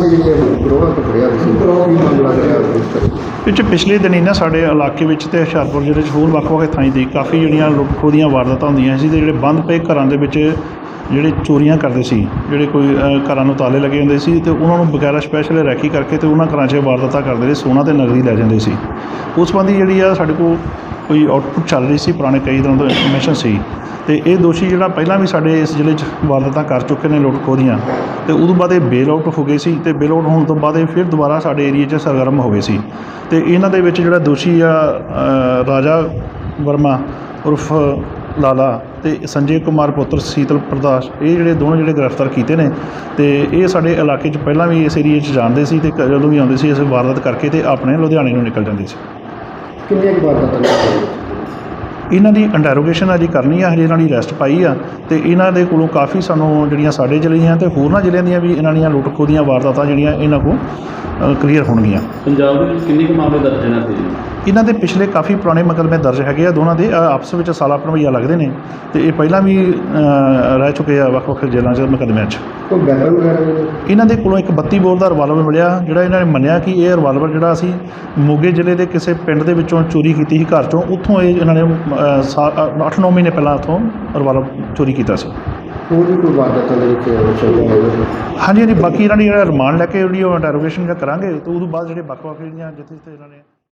ਦੀ ਜਿਹੜੀ ਗਰੋਹ ਮਾਮਲਾ ਰਿਹਾ ਉਸ ਵਿੱਚ ਪਿਛਲੇ ਦਿਨੀ ਨਾ ਸਾਡੇ ਇਲਾਕੇ ਵਿੱਚ ਤੇ ਹੁਸ਼ਿਆਰਪੁਰ ਜ਼ਿਲ੍ਹੇ 'ਚ ਹੋਰ ਵੱਖ-ਵੱਖ ਥਾਈਂ ਤੇ ਕਾਫੀ ਜਿਹੜੀਆਂ ਲੁੱਟ-ਖੋਹ ਦੀਆਂ ਵਾਰਦਾਤਾਂ ਹੁੰਦੀਆਂ ਸੀ ਤੇ ਜਿਹੜੇ ਬੰਦ ਪਏ ਘਰਾਂ ਦੇ ਵਿੱਚ ਜਿਹੜੇ ਚੋਰੀਆਂ ਕਰਦੇ ਸੀ, ਜਿਹੜੇ ਕੋਈ ਘਰਾਂ ਨੂੰ ਤਾਲੇ ਲੱਗੇ ਹੁੰਦੇ ਸੀ ਤੇ ਉਹਨਾਂ ਨੂੰ ਬਗੈਰਾ ਸਪੈਸ਼ਲ ਰੈਕੀ ਕਰਕੇ ਤੇ ਉਹਨਾਂ ਘਰਾਂ 'ਚ ਵਾਰਦਾਤਾਂ ਕਰਦੇ ਸੀ ਸੋਨਾ ਤੇ ਨਗਦੀ ਲੈ ਜਾਂਦੇ ਸੀ। ਉਸ ਸੰਬੰਧੀ ਜਿਹੜੀ ਆ ਸਾਡੇ ਕੋਲ ਕੋਈ ਆਊਟਪੁੱਟ ਚੱਲ ਰਹੀ ਸੀ, ਪੁਰਾਣੇ ਕਈ ਦਿਨਾਂ ਤੋਂ ਇਨਫੋਰਮੇਸ਼ਨ ਸੀ। ਤੇ ਇਹ ਦੋਸ਼ੀ ਜਿਹੜਾ ਪਹਿਲਾਂ ਵੀ ਸਾਡੇ ਇਸ ਜ਼ਿਲ੍ਹੇ 'ਚ ਵਾਰਦਾਤਾਂ ਕਰ ਚੁੱਕੇ ਨੇ ਲੁੱਟ-ਖੋਹ ਦੀਆਂ, ਤੇ ਉਦੋਂ ਬਾਅਦ ਇਹ ਬੇਲ ਆਊਟ ਹੋ ਗਏ ਸੀ ਤੇ ਬੇਲ ਆਊਟ ਹੋਣ ਤੋਂ ਬਾਅਦ ਇਹ ਫਿਰ ਦੁਬਾਰਾ ਸਾਡੇ ਏਰੀਆ 'ਚ ਸਰਗਰਮ ਹੋ ਗਏ ਸੀ। ਤੇ ਇਹਨਾਂ ਦੇ ਵਿੱਚ ਜਿਹੜਾ ਦੋਸ਼ੀ ਆ ਰਾਜਾ ਵਰਮਾ ਉਰਫ ਲਾਲਾ ਤੇ ਸੰਜੇ ਕੁਮਾਰ ਪੁੱਤਰ ਸੀਤਲ ਪ੍ਰਦਾਸ਼ ਇਹ ਜਿਹੜੇ ਦੋਨੋਂ ਜਿਹੜੇ ਗ੍ਰਿਫਤਾਰ ਕੀਤੇ ਨੇ ਤੇ ਇਹ ਸਾਡੇ ਇਲਾਕੇ 'ਚ ਪਹਿਲਾਂ ਵੀ ਇਸ ਏਰੀਆ 'ਚ ਜਾਣਦੇ ਸੀ ਤੇ ਜਦੋਂ ਵੀ ਆਉਂਦੇ ਸੀ ਇਸ ਵਾਰਦਾਤ ਕਰਕੇ ਤੇ ਆਪਣੇ ਲੁਧਿਆਣੇ ਨੂੰ ਨਿਕਲ ਜਾਂਦੇ ਸੀ। ਕਿੰਨੀਆਂ ਕੁ ਵਾਰਦਾਤਾਂ ਨੇ ਇਹਨਾਂ ਦੀ ਇੰਟਰੋਗੇਸ਼ਨ ਅਜੇ ਕਰਨੀ ਆ ਹਜੇ ਇਹਨਾਂ ਦੀ ਅਰੈਸਟ ਪਾਈ ਆ ਤੇ ਇਹਨਾਂ ਦੇ ਕੋਲੋਂ ਕਾਫੀ ਸਾਨੂੰ ਜਿਹੜੀਆਂ ਸਾਡੇ ਜ਼ਿਲ੍ਹੇ ਦੀਆਂ ਤੇ ਹੋਰਨਾਂ ਜ਼ਿਲ੍ਹਿਆਂ ਦੀਆਂ ਵੀ ਇਹਨਾਂ ਦੀਆਂ ਲੁੱਟ ਖੋਹ ਦੀਆਂ ਵਾਰਦਾਤਾਂ ਜਿਹੜੀਆਂ ਇਹਨਾਂ ਕੋਲ ਕਲੀਅਰ ਹੋਣਗੀਆਂ। ਪੰਜਾਬ ਦੇ ਵਿੱਚ ਕਿੰਨੇ ਕੁ ਮਾਮਲੇ ਦਰਜ ਨੇ ਤੇ ਇਹਨਾਂ ਦੇ ਪਿਛਲੇ ਕਾਫੀ ਪੁਰਾਣੇ ਮੁਕੱਦਮੇ ਦਰਜ ਹੈਗੇ ਆ ਦੋਨਾਂ ਦੇ ਅ, ਆਪਸ ਵਿੱਚ ਸਾਲਾ ਭਣਵਈਆ ਲੱਗਦੇ ਨੇ ਤੇ ਇਹ ਪਹਿਲਾਂ ਵੀ ਅ, ਰਹਿ ਚੁੱਕੇ ਆ ਵੱਖ-ਵੱਖ ਜੇਲ੍ਹਾਂ 'ਚ ਮੁਕੱਦਮਿਆਂ 'ਚ। ਕੋਈ ਵੈਪਨ ਵਗੈਰਾ ਵੀ ਇਹਨਾਂ ਦੇ ਕੋਲੋਂ ਇੱਕ 32 ਬੋਰ ਦਾ ਰਿਵਾਲਵਰ ਮਿਲਿਆ ਜਿਹੜਾ ਇਹਨਾਂ ਨੇ ਮੰਨਿਆ ਕਿ ਇਹ ਰਿਵਾਲਵਰ ਜਿਹੜਾ ਅਸੀਂ ਮੋਗੇ ਜ਼ਿਲ੍ਹੇ ਦੇ ਕਿਸੇ ਪਿੰਡ ਦੇ ਵਿੱਚੋਂ ਚੋਰੀ ਕੀਤੀ ਸੀ ਘਰ ਚੋਂ ਉੱਥੋਂ ਇਹ ਇਹਨਾਂ ਨੇ 8-9 ਮਹੀਨੇ ਪਹਿਲਾਂ ਉੱਥੋਂ ਰਿਵਾਲਵਰ ਚੋਰੀ ਕੀਤਾ ਸੀ। ਹੋਰ ਵੀ ਕੋਈ ਵਾਰਦਾਤਾਂ ਦੇ ਵਿੱਚ ਚੱਲਦਾ ਹੈ। ਹਾਂਜੀ ਹਾਂਜੀ, ਬਾਕੀ ਇਹਨਾਂ ਦੀ ਜਿਹੜਾ ਰਿਮਾਂਡ ਲੈ ਕੇ ਜਿਹੜੀ ਉਹ ਇੰਟਰੋਗੇਸ਼ਨ ਕਰਾਂਗੇ, ਤੇ ਉਦੋਂ ਬਾਅਦ ਜਿਹੜੇ ਵੱਖ-ਵੱਖ ਜਿਹੜੀਆਂ ਜਿੱਥੇ ਜਿੱਥੇ ਇਹਨਾਂ ਨੇ